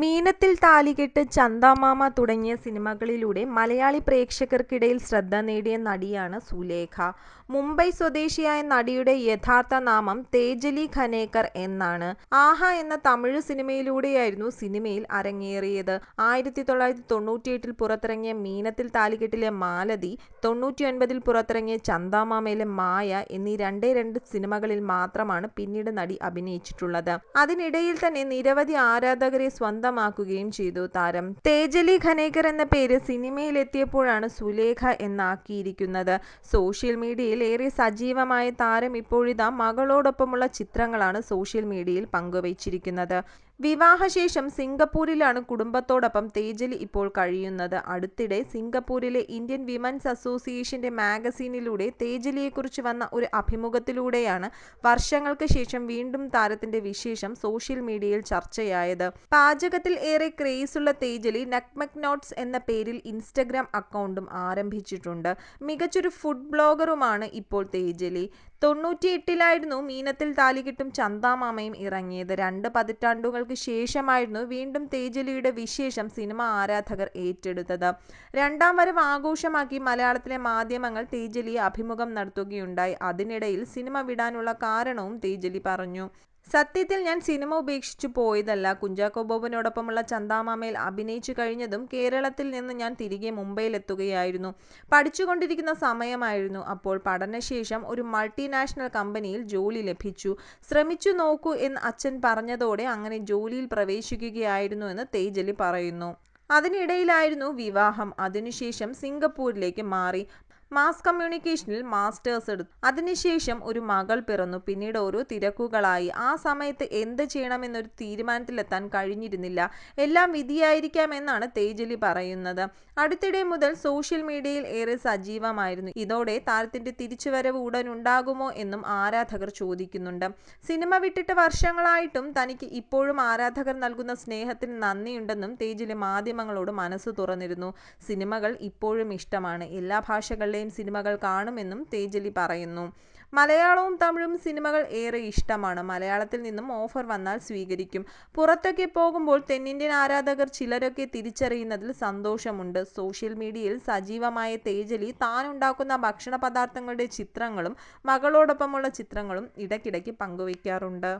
മീനത്തിൽ താലികെട്ട്, ചന്ദമാമ തുടങ്ങിയ സിനിമകളിലൂടെ മലയാളി പ്രേക്ഷകർക്കിടയിൽ ശ്രദ്ധ നേടിയ നടിയാണ് സുലേഖ. മുംബൈ സ്വദേശിയായ നടിയുടെ യഥാർത്ഥ നാമം തേജലി ഖനേക്കർ എന്നാണ്. ആഹാ എന്ന തമിഴ് സിനിമയിലൂടെയായിരുന്നു സിനിമയിൽ അരങ്ങേറിയത്. ആയിരത്തി തൊള്ളായിരത്തി തൊണ്ണൂറ്റിയെട്ടിൽ പുറത്തിറങ്ങിയ മീനത്തിൽ താലികെട്ടിലെ മാലതി, തൊണ്ണൂറ്റിയൊൻപതിൽ പുറത്തിറങ്ങിയ ചന്ദമാമയിലെ മായ എന്നീ രണ്ടേ രണ്ട് സിനിമകളിൽ മാത്രമാണ് പിന്നീട് നടി അഭിനയിച്ചിട്ടുള്ളത്. അതിനിടയിൽ തന്നെ നിരവധി ആരാധകരെ സ്വന്തമാക്കുകയും ചെയ്തു താരം. തേജലി ഖനേക്കർ എന്ന പേര് സിനിമയിലെത്തിയപ്പോഴാണ് സുലേഖ എന്നാക്കിയിരിക്കുന്നത്. സോഷ്യൽ മീഡിയയിൽ ഏറെ സജീവമായ താരം ഇപ്പോഴിതാ മകളോടൊപ്പമുള്ള ചിത്രങ്ങളാണ് സോഷ്യൽ മീഡിയയിൽ പങ്കുവച്ചിരിക്കുന്നത്. വിവാഹശേഷം സിംഗപ്പൂരിലാണ് കുടുംബത്തോടൊപ്പം തേജലി ഇപ്പോൾ കഴിയുന്നത്. അടുത്തിടെ സിംഗപ്പൂരിലെ ഇന്ത്യൻ വിമൻസ് അസോസിയേഷന്റെ മാഗസീനിലൂടെ തേജലിയെക്കുറിച്ച് വന്ന ഒരു അഭിമുഖത്തിലൂടെയാണ് വർഷങ്ങൾക്ക് ശേഷം വീണ്ടും താരത്തിന്റെ വിശേഷം സോഷ്യൽ മീഡിയയിൽ ചർച്ചയായത്. പാചകത്തിൽ ഏറെ ക്രേസുള്ള തേജലി നക്മക് നോട്ട്സ് എന്ന പേരിൽ ഇൻസ്റ്റഗ്രാം അക്കൗണ്ടും ആരംഭിച്ചിട്ടുണ്ട്. മികച്ചൊരു ഫുഡ് ബ്ലോഗറുമാണ് ഇപ്പോൾ തേജലി. തൊണ്ണൂറ്റിയെട്ടിലായിരുന്നു മീനത്തിൽ താലികെട്ടും ചന്ദാമാമയും ഇറങ്ങിയത്. രണ്ട് പതിറ്റാണ്ടുകൾക്ക് ശേഷമായിരുന്നു വീണ്ടും തേജലിയുടെ വിശേഷം സിനിമ ആരാധകർ ഏറ്റെടുത്തത്. രണ്ടാം വരവ് ആഘോഷമാക്കി മലയാളത്തിലെ മാധ്യമങ്ങൾ തേജലിയെ അഭിമുഖം നടത്തുകയുണ്ടായി. അതിനിടയിൽ സിനിമ വിടാനുള്ള കാരണവും തേജലി പറഞ്ഞു. സത്യത്തിൽ ഞാൻ സിനിമ ഉപേക്ഷിച്ചു പോയതല്ല. കുഞ്ചാക്കോ ബോബനോടൊപ്പമുള്ള ചന്ദാമാമയിൽ അഭിനയിച്ചു കഴിഞ്ഞതും കേരളത്തിൽ നിന്ന് ഞാൻ തിരികെ മുംബൈയിലെത്തുകയായിരുന്നു. പഠിച്ചുകൊണ്ടിരിക്കുന്ന സമയമായിരുന്നു അപ്പോൾ. പഠനശേഷം ഒരു മൾട്ടിനാഷണൽ കമ്പനിയിൽ ജോലി ലഭിച്ചു. ശ്രമിച്ചു നോക്കൂ എന്ന് അച്ഛൻ പറഞ്ഞതോടെ അങ്ങനെ ജോലിയിൽ പ്രവേശിക്കുകയായിരുന്നു എന്ന് തേജലി പറയുന്നു. അതിനിടയിലായിരുന്നു വിവാഹം. അതിനുശേഷം സിംഗപ്പൂരിലേക്ക് മാറി. മാസ് കമ്മ്യൂണിക്കേഷനിൽ മാസ്റ്റേഴ്സ് എടുത്തു. അതിനുശേഷം ഒരു മകൾ പിറന്നു. പിന്നീട് ഓരോ തിരക്കുകളായി. ആ സമയത്ത് എന്ത് ചെയ്യണമെന്നൊരു തീരുമാനത്തിലെത്താൻ കഴിഞ്ഞിരുന്നില്ല. എല്ലാം വിധിയായിരിക്കാം എന്നാണ് തേജലി പറയുന്നത്. അടുത്തിടെ മുതൽ സോഷ്യൽ മീഡിയയിൽ ഏറെ സജീവമായിരുന്നു. ഇതോടെ താരത്തിന്റെ തിരിച്ചുവരവ് ഉടൻ ഉണ്ടാകുമോ എന്നും ആരാധകർ ചോദിക്കുന്നുണ്ട്. സിനിമ വിട്ടിട്ട് വർഷങ്ങളായിട്ടും തനിക്ക് ഇപ്പോഴും ആരാധകർ നൽകുന്ന സ്നേഹത്തിന് നന്ദിയുണ്ടെന്നും തേജലി മാധ്യമങ്ങളോട് മനസ്സ് തുറന്നിരുന്നു. സിനിമകൾ ഇപ്പോഴും ഇഷ്ടമാണ്. എല്ലാ ഭാഷകളിലെയും സിനിമകൾ കാണുമെന്നും തേജലി പറയുന്നു. മലയാളവും തമിഴും സിനിമകൾ ഏറെ ഇഷ്ടമാണ്. മലയാളത്തിൽ നിന്നും ഓഫർ വന്നാൽ സ്വീകരിക്കും. പുറത്തൊക്കെ പോകുമ്പോൾ തെന്നിന്ത്യൻ ആരാധകർ ചിലരൊക്കെ തിരിച്ചറിയുന്നതിൽ സന്തോഷമുണ്ട്. സോഷ്യൽ മീഡിയയിൽ സജീവമായ തേജലി താനുണ്ടാക്കുന്ന ഭക്ഷണപദാർഥങ്ങളുടെ ചിത്രങ്ങളും മകളോടൊപ്പമുള്ള ചിത്രങ്ങളും ഇടയ്ക്കിടയ്ക്ക് പങ്കുവയ്ക്കാറുണ്ട്.